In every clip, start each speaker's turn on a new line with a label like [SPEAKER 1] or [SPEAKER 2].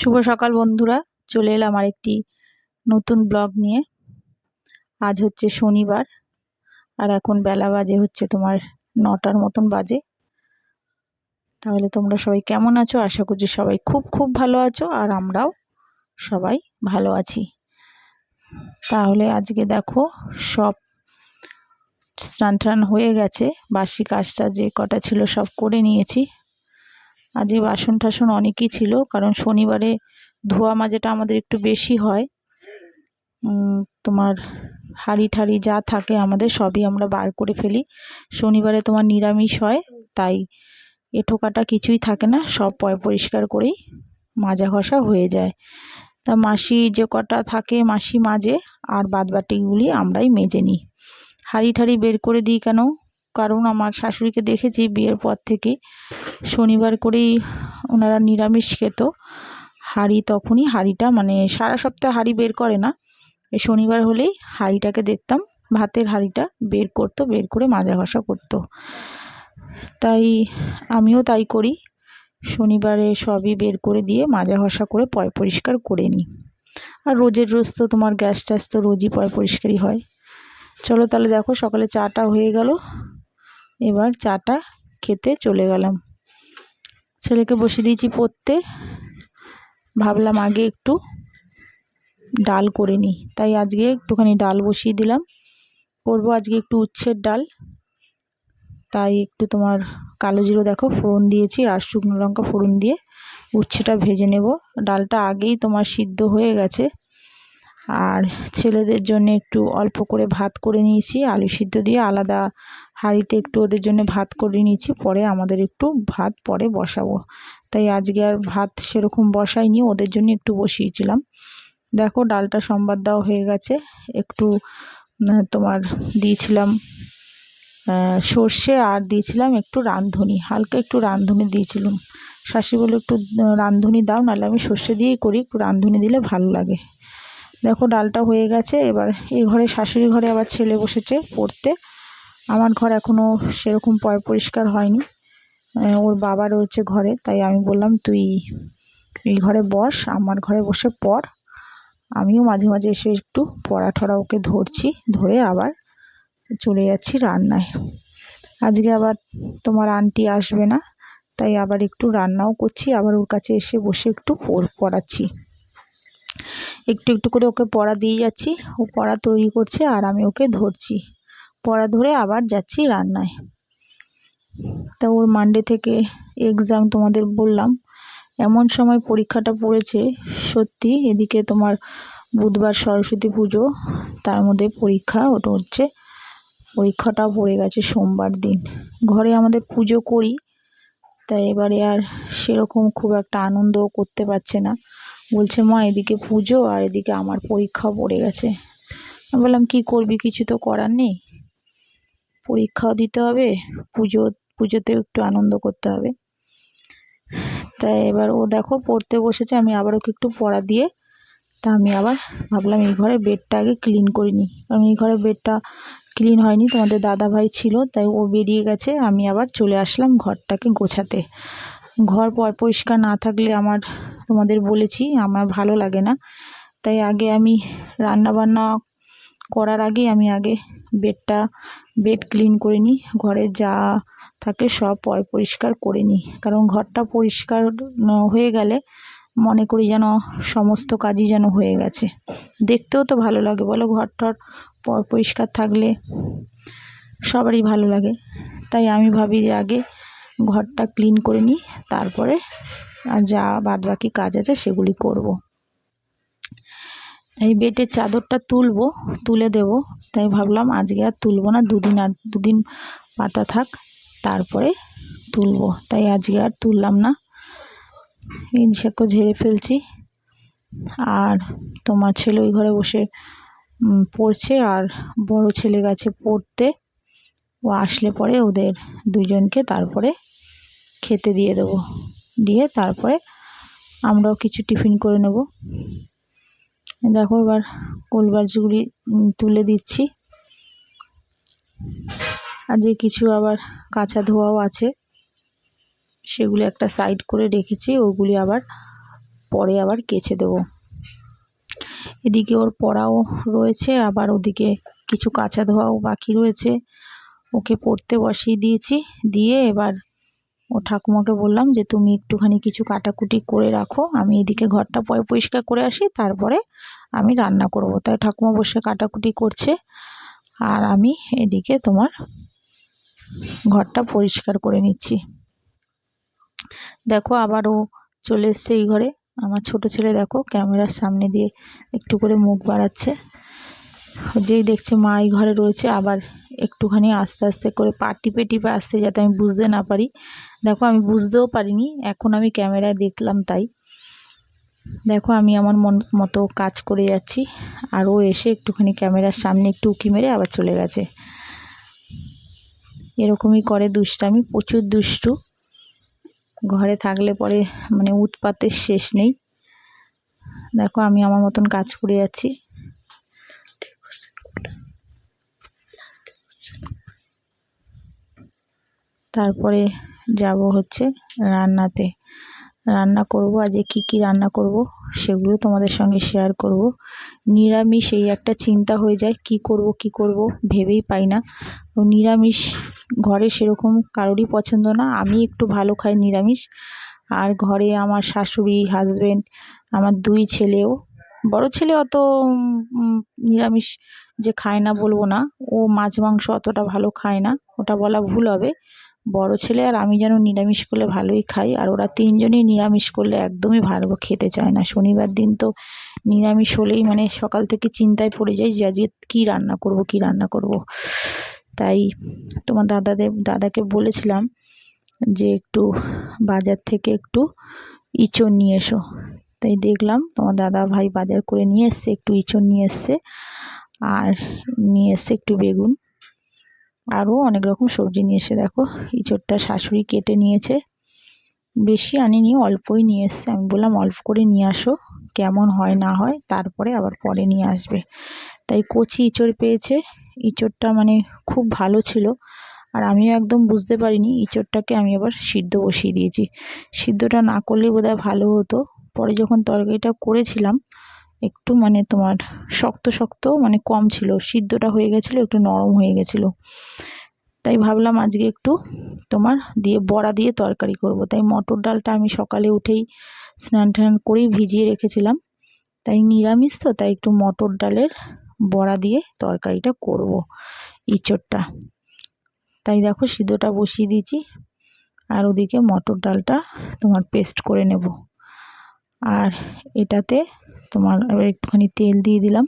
[SPEAKER 1] শুভ সকাল, বন্ধুরা। চলে এলাম আর একটি নতুন ব্লগ নিয়ে। আজ হচ্ছে শনিবার, আর এখন বেলা বাজে হচ্ছে তোমার নটার মতন বাজে। তাহলে তোমরা সবাই কেমন আছো? আশা করছি সবাই খুব খুব ভালো আছো, আর আমরাও সবাই ভালো আছি। তাহলে আজকে দেখো, সব স্নান টান হয়ে গেছে। বাসি কাজটা যে কটা ছিল সব করে নিয়েছি। আজ এই বাসন টাসন অনেকই ছিল, কারণ শনিবারে ধোয়া মাজাটা আমাদের একটু বেশি হয়। তোমার হাঁড়ি ঠাড়ি যা থাকে আমাদের সবই আমরা বার করে ফেলি। শনিবারে তোমার নিরামিষ হয়, তাই এঠোকাটা কিছুই থাকে না, সব পয় পরিষ্কার করেই মাজা ঘষা হয়ে যায়। তা মাসি যে কটা থাকে মাসি মাজে আর বাদবাটিগুলি আমরাই মেজে নিই। হাঁড়ি ঠাড়ি বের করে দিই কেন? কারণ আমার শাশুড়িকে দেখেছি বিয়ের পর থেকে। শনিবার করেই ওনারা নিরামিষ খেত। হাঁড়ি তখনই হাঁড়িটা মানে সারা সপ্তাহে হাঁড়ি বের করে না। শনিবার হলেই হাঁড়িটাকে দেখতাম, ভাতের হাঁড়িটা বের করতো, বের করে মাজা ঘষা করতো। তাই আমিও তাই করি। শনিবারে সবই বের করে দিয়ে মাজা ঘষা করে পয় পরিষ্কার করে নিই। আর রোজের রোজ তো তোমার গ্যাস ট্যাস তো রোজই পয় পরিষ্কারই হয়। চলো তাহলে দেখো সকালে চাটা হয়ে গেল। এবার চাটা খেতে চলে গেলাম। ছেলেকে বসিয়ে দিয়েছি পড়তে। ভাবলাম আগে একটু ডাল করে নিই। তাই আজকে একটুখানি ডাল বসিয়ে দিলাম। করব আজকে একটু উচ্ছের ডাল। তাই একটু তোমার কালো জিরো দেখো, ফোড়ন দিয়েছি আর শুকনো লঙ্কা ফোড়ন দিয়ে উচ্ছেটা ভেজে নেব। ডালটা আগেই তোমার সিদ্ধ হয়ে গেছে। আর ছেলেদের জন্য একটু অল্প করে ভাত করে নিয়েছি। আলু সিদ্ধ দিয়ে আলাদা হাঁড়িতে একটু ওদের জন্য ভাত করে নিয়েছি, পরে আমাদের একটু ভাত পরে বসাবো। তাই আজকে আর ভাত সেরকম বসাইনি, ওদের জন্য একটু বসিয়েছিলাম। দেখো ডালটা সম্বাদ দেওয়া হয়ে গেছে, একটু তোমার দিয়েছিলাম সর্ষে আর দিয়েছিলাম একটু রাঁধুনি, হালকা একটু রাঁধুনি দিয়েছিলাম। শাশি বলে একটু রাঁধুনি দাও, নাহলে আমি সর্ষে দিয়েই করি, একটু রাঁধুনি দিলে ভালো লাগে। দেখো ডালটা হয়ে গেছে, এবার এই ঘরে, শাশুড়ি ঘরে আবার ছেলে বসেছে পড়তে। আমার ঘর এখনও সেরকম পরিষ্কার হয়নি। ওর বাবা রয়েছে ঘরে, তাই আমি বললাম, তুই এই ঘরে বস, আমার ঘরে বসে পড়। আমিও মাঝে মাঝে এসে একটু পড়া ঠড়া ওকে ধরছি, ধরে আবার চলে যাচ্ছি রান্নায়। আজকে আবার তোমার আন্টি আসবে না, তাই আবার একটু রান্নাও করছি, আবার ওর কাছে এসে বসে একটু পড়াচ্ছি। একটু একটু করে ওকে পড়া দিয়ে যাচ্ছি, ও পড়া তৈরি করছে আর আমি ওকে ধরছি। পড়া ধরে আবার যাচ্ছি রান্নায়। তা ওর মানডে থেকে এক্সাম তোমাদের বললাম। এমন সময় পরীক্ষাটা পড়েছে, সত্যি এদিকে তোমার বুধবার সরস্বতী পুজো, তার মধ্যে পরীক্ষা ওটা হচ্ছে। পরীক্ষাটাও পড়ে গেছে সোমবার দিন। ঘরে আমাদের পুজো করি তাই এবারে আর সেরকম খুব একটা আনন্দও করতে পারছে না। বলছে, মা, এদিকে পুজো আর এদিকে আমার পরীক্ষাও পড়ে গেছে। বললাম, কী করবি? কিছু তো করার নেই। পরীক্ষাও দিতে হবে, পুজো, পুজোতেও একটু আনন্দ করতে হবে। তাই এবার ও দেখো পড়তে বসেছে, আমি আবার ওকে একটু পড়া দিয়ে, তা আমি আবার ভাবলাম এই ঘরে বেডটা আগে ক্লিন করিনি কারণ এই ঘরে বেডটা ক্লিন হয়নি, তোমাদের দাদা ভাই ছিল, তাই ও বেরিয়ে গেছে, আমি আবার চলে আসলাম ঘরটাকে গোছাতে। ঘর পরিষ্কার না থাকলে আমার, তোমাদের বলেছি, আমার ভালো লাগে না। তাই আগে আমি রান্না বান্না করার আগে আমি আগে বেডটা, বেড ক্লিন করে নিই। ঘরে যা থাকে সব পরিষ্কার করে নিই। কারণ ঘরটা পরিষ্কার হয়ে গেলে মনে করি যেন সমস্ত কাজই যেন হয়ে গেছে। দেখতেও তো ভালো লাগে, বলো? ঘরটার পর পরিষ্কার থাকলে সবারই ভালো লাগে। তাই আমি ভাবি যে আগে ঘরটা ক্লিন করে নিই, তারপরে যা বাদবাকি কাজ আছে সেগুলি করব। এই বেডের চাদরটা তুলবো, তুলে দেব। তাই ভাবলাম আজকে আর তুলবো না, দুদিন আর দুদিন পাতা থাক, তারপরে তুলবো। তাই আজকে আর তুললাম না। ইনসাকে ঝেড়ে ফেলছি। আর তোমার ছেলে ওই ঘরে বসে পড়ছে আর বড় ছেলে গেছে পড়তে। ও আসলে পরে ওদের দুজনকে তারপরে খেতে দিয়ে দেবো। দিয়ে তারপরে আমরাও কিছু টিফিন করে নেব। দেখো এবার কোলবাজগুলি তুলে দিচ্ছি। আর যে কিছু আবার কাঁচা ধোয়াও আছে। সেগুলি একটা সাইড করে রেখেছি, ওগুলি আবার পরে আবার কেচে দেবো। এদিকে ওর পড়াও রয়েছে, আবার ওদিকে কিছু কাঁচা ধোয়াও বাকি রয়েছে। ওকে পড়তে বসিয়ে দিয়েছি, দিয়ে এবার ও ঠাকুমাকে বললাম যে, তুমি একটুখানি কিছু কাটাকুটি করে রাখো। আমি এদিকে ঘরটা পয়, পরিষ্কার করে আসি, তারপরে আমি রান্না করব। তাই ঠাকুমা বসে কাটাকুটি করছে আর আমি এদিকে তোমার ঘরটা পরিষ্কার করে নিচ্ছি। দেখো আবারও চলে এসছে এই ঘরে। আমার ছোট ছেলে দেখো ক্যামেরার সামনে দিয়ে একটু করে মুখ বাড়াচ্ছে। যেই দেখছে মা এই ঘরে রয়েছে, আবার একটুখানি আস্তে আস্তে করে পা টিপে টিপে আসছে যাতে আমি বুঝতে না পারি। দেখো, আমি বুঝতেও পারিনি, এখন আমি ক্যামেরায় দেখলাম তাই। দেখো, আমি আমার মন, মতো কাজ করে যাচ্ছি, আর ও এসে একটুখানি ক্যামেরার সামনে একটু উঁকি মেরে আবার চলে গেছে। এরকমই করে দুষ্টামি, প্রচুর দুষ্টু। ঘরে থাকলে পরে মানে উৎপাতের শেষ নেই। দেখো, আমি আমার মতন কাজ করে যাচ্ছি। তারপরে যাব হচ্ছে রান্নাতে। রান্না করব আজকে কি কি রান্না করব সেগুলো তোমাদের সঙ্গে শেয়ার করব। নিরামিষ এই একটা চিন্তা হয়ে যায়, কি করব কি করব ভেবেই পাই না। তো নিরামিষ ঘরে সেরকম কারোরই পছন্দ না, আমি একটু ভালো খাই নিরামিষ। আর ঘরে আমার শাশুড়ি হাজবেন্ড আমার দুই ছেলেও, বড় ছেলে অত নিরামিষ যে খায় না বলব না, ও মাছ মাংস অতটা ভালো খায় না, ওটা বলা ভুল হবে। বড় ছেলে আর আমি যেন নিরামিষ করলে ভালোই খাই। আর ওরা তিনজনই নিরামিষ করলে একদমই ভালো খেতে চায় না। শনিবার দিন তো নিরামিষ হলেই মানে সকাল থেকে চিন্তায় পড়ে যাই যে আজকে কী রান্না করব, কী রান্না করব। তাই তোমার দাদাদের দাদাকে বলেছিলাম যে একটু বাজার থেকে একটু ইঁচড় নিয়ে এসো। তাই দেখলাম তোমার দাদা ভাই বাজার করে নিয়ে এসছে, একটু ইঁচড় নিয়ে এসছে, আর নিয়ে এসছে একটু বেগুন। আরও অনেক রকম সবজি নিয়ে এসে দেখো। ইঁচড়টা শাশুড়ি কেটে নিয়েছে। বেশি আনিনি, অল্পই নিয়ে এসছে। আমি বললাম, অল্প করে নিয়ে আসো। কেমন হয়, না হয়, তারপরে আবার পরে নিয়ে আসবে। তাই কচি ইঁচড় পেয়েছে। ইঁচড়টা মানে খুব ভালো ছিল। আর আমিও একদম বুঝতে পারিনি ইঁচড়টাকে আমি আবার সিদ্ধ বসিয়ে দিয়েছি। সিদ্ধটা না করলে বোধহয় ভালো হতো। পরে যখন তরকারিটা করেছিলাম একটু মানে তোমার শক্ত শক্ত মানে কম ছিল। সিদ্ধটা হয়ে গেছিল, একটু নরম হয়ে গেছিল। তাই ভাবলাম আজকে একটু তোমার দিয়ে বড়া দিয়ে তরকারি করব। তাই মটর ডালটা আমি সকালে উঠেই স্নান টান করেই ভিজিয়ে রেখেছিলাম। তাই নিরামিষ তো, তাই একটু মটর ডালের বড়া দিয়ে তরকারিটা করব ইঁচড়টা। তাই দেখো সিদ্ধটা বসিয়ে দিয়েছি আর ওদিকে মটর ডালটা তোমার পেস্ট করে নেব। আর এটাতে তোমার এবার একটুখানি তেল দিয়ে দিলাম।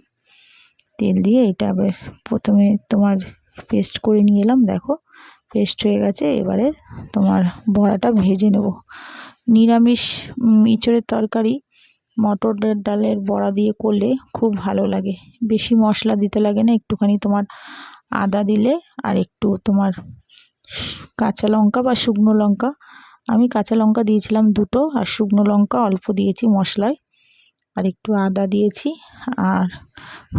[SPEAKER 1] তেল দিয়ে এটা আবার প্রথমে তোমার পেস্ট করে নিয়ে এলাম, দেখো। পেস্ট হয়ে গেছে, এবারে তোমার বড়াটা ভেজে নেব। নিরামিষ ইঁচড়ের তরকারি মটরের ডালের বড়া দিয়ে করলে খুব ভালো লাগে। বেশি মশলা দিতে লাগে না, একটুখানি তোমার আদা দিলে আর একটু তোমার কাঁচা লঙ্কা বা শুকনো লঙ্কা। আমি কাঁচা লঙ্কা দিয়েছিলাম দুটো আর শুকনো লঙ্কা অল্প দিয়েছি মশলায়। আর একটু আদা দিয়েছি আর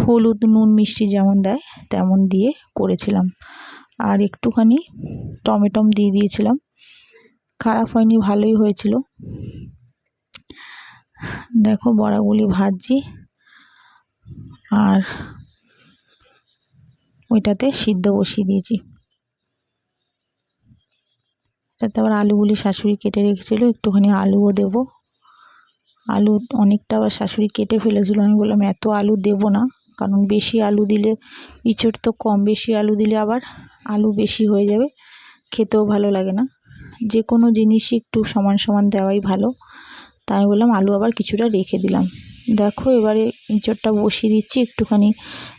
[SPEAKER 1] হলুদ, নুন, মিষ্টি যেমন দেয় তেমন দিয়ে করেছিলাম। আর একটুখানি টমেটম দিয়ে দিয়েছিলাম। খারাপ হয়নি, ভালোই হয়েছিল। দেখো বড়াগুলি ভাজছি আর ওইটাতে সিদ্ধ বসিয়ে দিয়েছি। তাতে আবার আলুগুলি শাশুড়ি কেটে রেখেছিলো, একটুখানি আলুও দেবো। আলু অনেকটা আবার শাশুড়ি কেটে ফেলেছিলো। আমি বললাম, এত আলু দেবো না, কারণ বেশি আলু দিলে ইঁচড় তো কম, বেশি আলু দিলে আবার আলু বেশি হয়ে যাবে, খেতেও ভালো লাগে না। যে কোনো জিনিসই একটু সমান সমান দেওয়াই ভালো। তাই বললাম, আলু আবার কিছুটা রেখে দিলাম। দেখো, এবারে ইঁচড়টা বসিয়ে দিচ্ছি, একটুখানি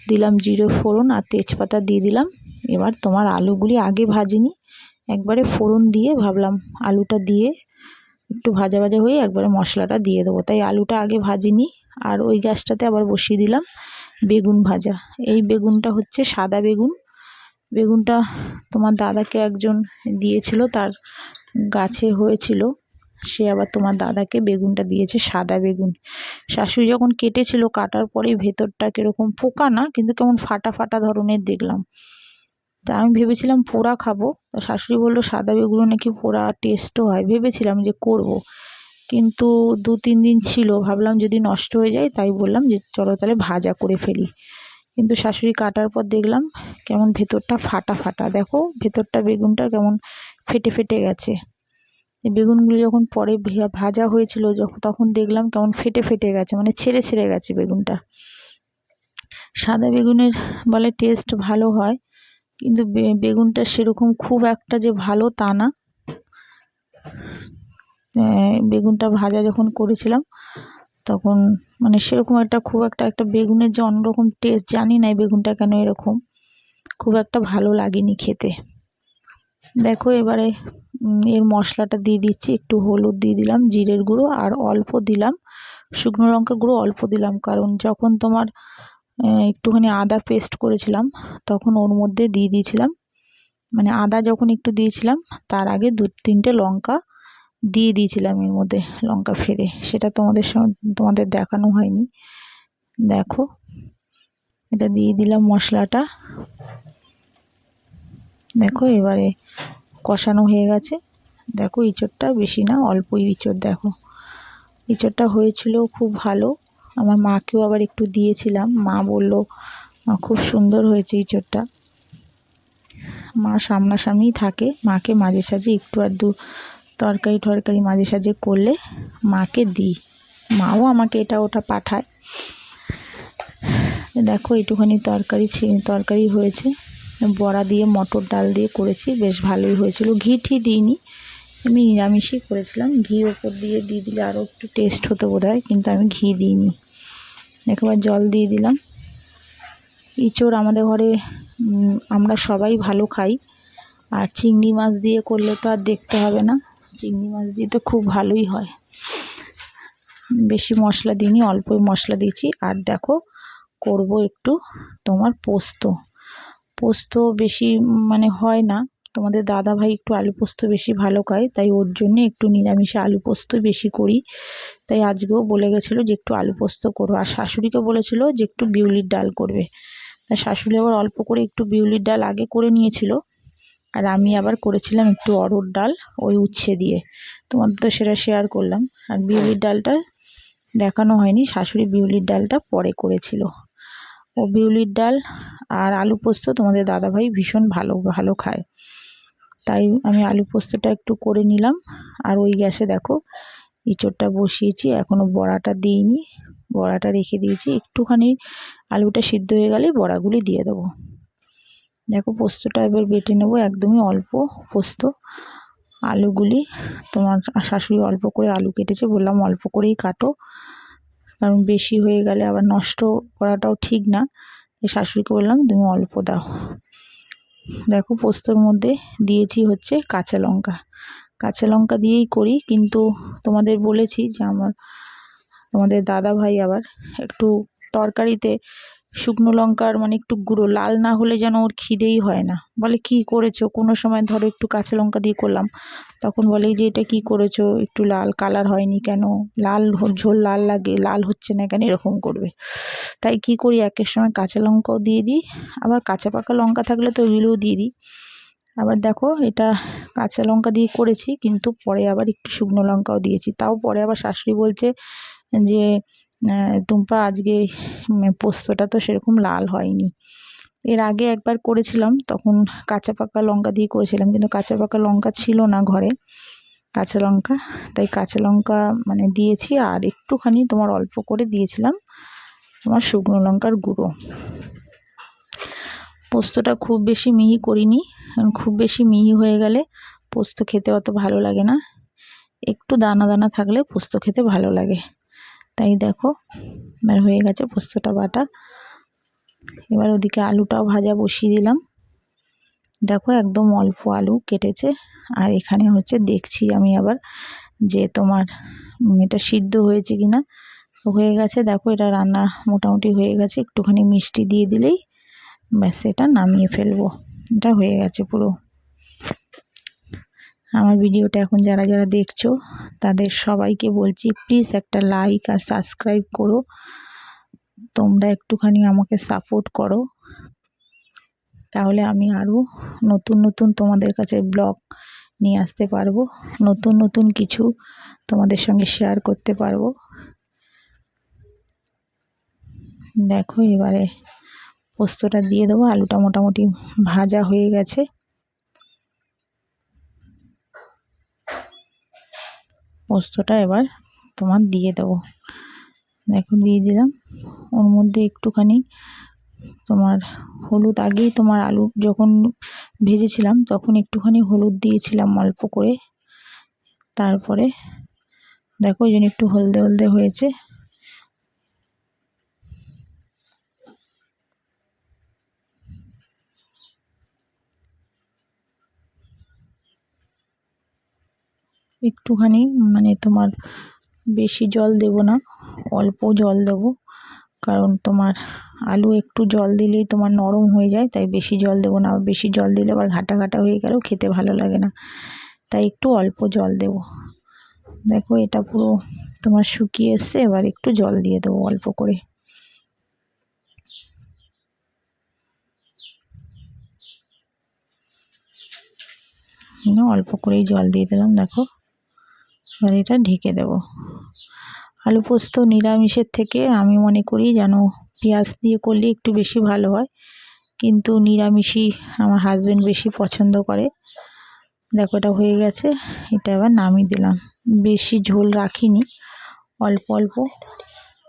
[SPEAKER 1] দিলাম জিরে ফোড়ন আর তেজপাতা দিয়ে দিলাম। এবার তোমার আলুগুলি আগে ভাজিনি, একবারে ফোড়ন দিয়ে ভাবলাম আলুটা দিয়ে একটু ভাজা ভাজা হয়ে একবারে মশলাটা দিয়ে দেবো। তাই আলুটা আগে ভাজিনি আর ওই গ্যাসটাতে আবার বসিয়ে দিলাম বেগুন ভাজা। এই বেগুনটা হচ্ছে সাদা বেগুন। বেগুনটা তোমার দাদাকে একজন দিয়েছিল তার গাছে হয়েছিল। সে আবার তোমার দাদাকে বেগুনটা দিয়েছে সাদা বেগুন। শাশুড়ি যখন কেটেছিল কাটার পরে ভেতরটা কীরকম পোকা না কিন্তু কেমন ফাটা ফাটা ধরনের দেখলাম। তা আমি ভেবেছিলাম পোড়া খাব। তা শাশুড়ি বলল, সাদা বেগুনো নাকি পোড়া টেস্টও হয়। ভেবেছিলাম যে করব। কিন্তু দু, তিন দিন ছিল। ভাবলাম যদি নষ্ট হয়ে যায়, তাই বললাম যে চলো তাহলে ভাজা করে ফেলি। কিন্তু শাশুড়ি কাটার পর দেখলাম কেমন ভেতরটা ফাটা ফাটা। দেখো, ভেতরটা বেগুনটা কেমন ফেটে ফেটে গেছে। বেগুনগুলো যখন পরে ভাজা হয়েছিল যখন তখন দেখলাম কেমন ফেটে ফেটে গেছে মানে ছেড়ে ছেড়ে গেছে বেগুনটা। সাদা বেগুনের বলে টেস্ট ভালো হয়। কিন্তু বেগুনটা সেরকম খুব একটা যে ভালো তা না। বেগুনটা ভাজা যখন করেছিলাম, তখন মানে সেরকম একটা খুব একটা একটা বেগুনের যে অন্যরকম টেস্ট জানি না বেগুনটা কেন এরকম। খুব একটা ভালো লাগেনি খেতে। দেখো এবারে এর মশলাটা দিয়ে দিচ্ছি, একটু হলুদ দিয়ে দিলাম, জিরের গুঁড়ো আর অল্প দিলাম, শুকনো লঙ্কা গুঁড়ো অল্প দিলাম, কারণ যখন তোমার একটুখানি আদা পেস্ট করেছিলাম, তখন ওর মধ্যে দিয়ে দিয়েছিলাম। মানে আদা যখন একটু দিয়েছিলাম, তার আগে দু তিনটে লঙ্কা দিয়ে দিয়েছিলাম এর মধ্যে, লঙ্কা ফেরে সেটা তোমাদের সঙ্গে, তোমাদের দেখানো হয়নি। দেখো, এটা দিয়ে দিলাম মশলাটা। দেখো, এবারে কষানো হয়ে গেছে। দেখো, ইঁচড়টা বেশি না অল্পই ইঁচড়, দেখো। ইঁচড়টা হয়েছিল খুব ভালো। আমার মাকেও আবার একটু দিয়েছিলাম। মা বলল খুব সুন্দর হয়েছে ইঁচড়টা মা সামনাসামনি থাকে। মাকে মাঝে সাঝে একটু আর দু তরকারি টরকারি মাঝে সাঝে করলে মাকে দিই। মাও আমাকে এটা ওটা পাঠায়। দেখো, একটুখানি তরকারি তরকারি হয়েছে। বড়া দিয়ে, মটর ডাল দিয়ে করেছি। বেশ ভালোই হয়েছিল। ঘি ঠি দিইনি। আমি নিরামিষই করেছিলাম। ঘি ওপর দিয়ে দিয়ে দিলে আরও একটু টেস্ট হতো বোধ কিন্তু আমি ঘি দিইনি। একবার জল দিয়ে দিলাম। ইঁচড় আমাদের ঘরে আমরা সবাই ভালো খাই। আর চিংড়ি মাছ দিয়ে করলে তো আর দেখতে হবে না। চিংড়ি মাছ দিয়ে তো খুব ভালোই হয়। বেশি মশলা দিইনি, অল্পই মশলা দিয়েছি। আর দেখো, করব একটু তোমার পোস্ত। পোস্ত বেশি মানে হয় না। তোমাদের দাদা ভাই একটু আলু পোস্ত বেশি ভালো খায়, তাই ওর জন্য একটু নিরামিষে আলু পোস্ত বেশি করি। তাই আজকেও বলে গেছিল যে একটু আলু পোস্ত করো, আর শাশুড়িকে বলেছিল যে একটু বিউলির ডাল করবে। তা শাশুড়ি আবার অল্প করে একটু বিউলির ডাল আগে করে নিয়েছিল, আর আমি আবার করেছিলাম একটু অরড় ডাল ওই উচ্ছে দিয়ে। তোমাদের তো সেটা শেয়ার করলাম। আর বিউলির ডালটা দেখানো হয়নি, শাশুড়ি বিউলির ডালটা পরে করেছিল। ও বিউলির ডাল আর আলু পোস্ত তোমাদের দাদাভাই ভীষণ ভালো ভালো খায়। তাই আমি আলু পোস্তটা একটু করে নিলাম। আর ওই গ্যাসে দেখো ইঁচড়টা বসিয়েছি এখনও বড়াটা দিইনি। বড়াটা রেখে দিয়েছি। একটুখানি আলুটা সিদ্ধ হয়ে গেলে বড়াগুলি দিয়ে দেবো। দেখো পোস্তটা এবার বেটে নেব, একদমই অল্প পোস্ত। আলুগুলি তোমার শাশুড়ি অল্প করে আলু কেটেছে, বললাম অল্প করেই কাটো। কারণ বেশি হয়ে গেলে আবার নষ্ট করাটাও ঠিক না। শাশুড়িকে বললাম, তুমি অল্প দাও। দেখো পোস্তর মধ্যে দিয়েছি হচ্ছে কাঁচা লঙ্কা। কাঁচা লঙ্কা দিয়েই করি, কিন্তু তোমাদের বলেছি যে আমার, তোমাদের দাদা ভাই আবার একটু তরকারিতে শুকনো লঙ্কার মানে একটু গুঁড়ো, লাল না হলে যেন ওর খিদেই হয় না। বলে, কি করেছ? কোনো সময় ধরো একটু কাঁচা লঙ্কা দিয়ে করলাম। তখন বলে যে এটা কি করেছ? একটু লাল কালার হয়নি কেন? লাল ঝোল লাল লাগে, লাল হচ্ছে না কেন? এরকম করবে। তাই কি করি? একের সময় কাঁচা লঙ্কাও দিয়ে দিই। আবার কাঁচা পাকা লঙ্কা থাকলে তো ওইগুলোও দিয়ে দিই। আবার দেখো, এটা কাঁচা লঙ্কা দিয়ে করেছি, কিন্তু পরে আবার একটু শুকনো লঙ্কাও দিয়েছি। তাও পরে আবার শাশুড়ি বলছে যে টুম্পা আজকে পোস্তটা তো সেরকম লাল হয়নি। এর আগে একবার করেছিলাম, তখন কাঁচা পাকা লঙ্কা দিয়ে করেছিলাম, কিন্তু কাঁচা পাকা লঙ্কা ছিল না ঘরে, কাঁচা লঙ্কা। তাই কাঁচা লঙ্কা মানে দিয়েছি, আর একটুখানি তোমার অল্প করে দিয়েছিলাম, তোমার শুকনো লঙ্কার গুঁড়ো। পোস্তটা খুব বেশি মিহি করিনি, কারণ খুব বেশি মিহি হয়ে গেলে পোস্ত খেতে অত ভালো লাগে না। একটু দানা দানা থাকলে পোস্ত খেতে ভালো লাগে। তাই দেখো, এবার হয়ে গেছে পোস্তটা বাটা। এবার ওদিকে আলুটাও ভাজা বসিয়ে দিলাম। দেখো একদম অল্প আলু কেটেছে। আর এখানে হচ্ছে দেখছি আমি আবার যে তোমার এটা সিদ্ধ হয়েছে কি না হয়ে গেছে, দেখো এটা রান্না মোটামুটি হয়ে গেছে। একটুখানি মিষ্টি দিয়ে দিলেই ব্যাস, এটা নামিয়ে ফেলব। এটা হয়ে গেছে পুরো। আমার ভিডিওটা এখন যারা যারা দেখছ, তাদের সবাইকে বলছি প্লিজ একটা লাইক আর সাবস্ক্রাইব করো। তোমরা একটুখানি আমাকে সাপোর্ট করো। তাহলে আমি আরও নতুন নতুন তোমাদের কাছে ব্লগ নিয়ে আসতে পারব। নতুন নতুন কিছু তোমাদের সঙ্গে শেয়ার করতে পারব। দেখো, এবারে পোস্তটা দিয়ে দেবো। আলুটা মোটামুটি ভাজা হয়ে গেছে। পোস্তটা এবার তোমার দিয়ে দেবো। দেখো দিয়ে দিলাম। ওর মধ্যে একটুখানি তোমার হলুদ, আগেই তোমার আলু যখন ভেজেছিলাম তখন একটুখানি হলুদ দিয়েছিলাম অল্প করে। তারপরে দেখো ওই জন্য একটু হলদে হলদে হয়েছে। একটুখানি মানে তোমার বেশি জল দেব না, অল্প জল দেব। কারণ তোমার আলু একটু জল দিলেই তোমার নরম হয়ে যায়, তাই বেশি জল দেবো না। বেশি জল দিলে আবার ঘাটা ঘাটা হয়ে গেলেও খেতে ভালো লাগে না। তাই একটু অল্প জল দেব। দেখো, এটা পুরো তোমার শুকিয়ে এসছে, এবার একটু জল দিয়ে দেবো অল্প করে। অল্প করেই জল দিয়ে দিলাম, দেখো। এবার এটা ঢেকে দেব। আলু পোস্ত নিরামিষের থেকে আমি মনে করি যেন পেঁয়াজ দিয়ে করলে একটু বেশি ভালো হয়। কিন্তু নিরামিষই আমার হাজব্যান্ড বেশি পছন্দ করে। দেখো এটা হয়ে গেছে, এটা এবার নামিয়ে দিলাম। বেশি ঝোল রাখিনি, অল্প অল্প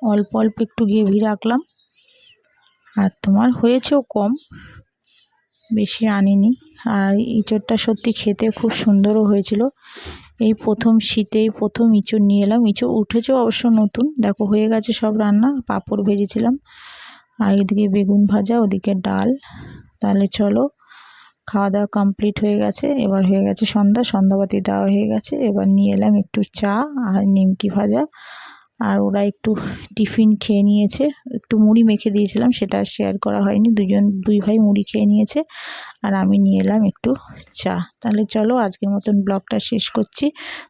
[SPEAKER 1] অল্প অল্প একটু গ্রেভি রাখলাম। আর তোমার হয়েছেও কম, বেশি আনিনি। আর ইঁচড়টা সত্যি খেতে খুব সুন্দরও হয়েছিল। এই প্রথম শীতেই প্রথম ইঁচড় নিয়ে এলাম। ইঁচড় উঠেছেও অবশ্য নতুন। দেখো, হয়ে গেছে সব রান্না। পাঁপড় ভেজেছিলাম। আর এদিকে বেগুন ভাজা, ওদিকে ডাল। তাহলে চলো, খাওয়া দাওয়া কমপ্লিট হয়ে গেছে। এবার হয়ে গেছে সন্ধ্যা। সন্ধ্যাবাতি দেওয়া হয়ে গেছে। এবার নিয়ে এলাম একটু চা আর নিমকি ভাজা। আর ওরা একটু টিফিন খেয়ে নিয়েছে। একটু মুড়ি মেখে দিয়েছিলাম, সেটা শেয়ার করা হয়নি। দুজন, দুই ভাই মুড়ি খেয়ে নিয়েছে আর আমি নিয়ে এলাম একটু চা। তাহলে চলো আজকের মতন ব্লগটা শেষ করছি।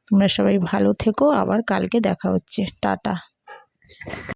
[SPEAKER 1] তোমরা সবাই ভালো থেকো, আবার কালকে দেখা হচ্ছে। টাটা।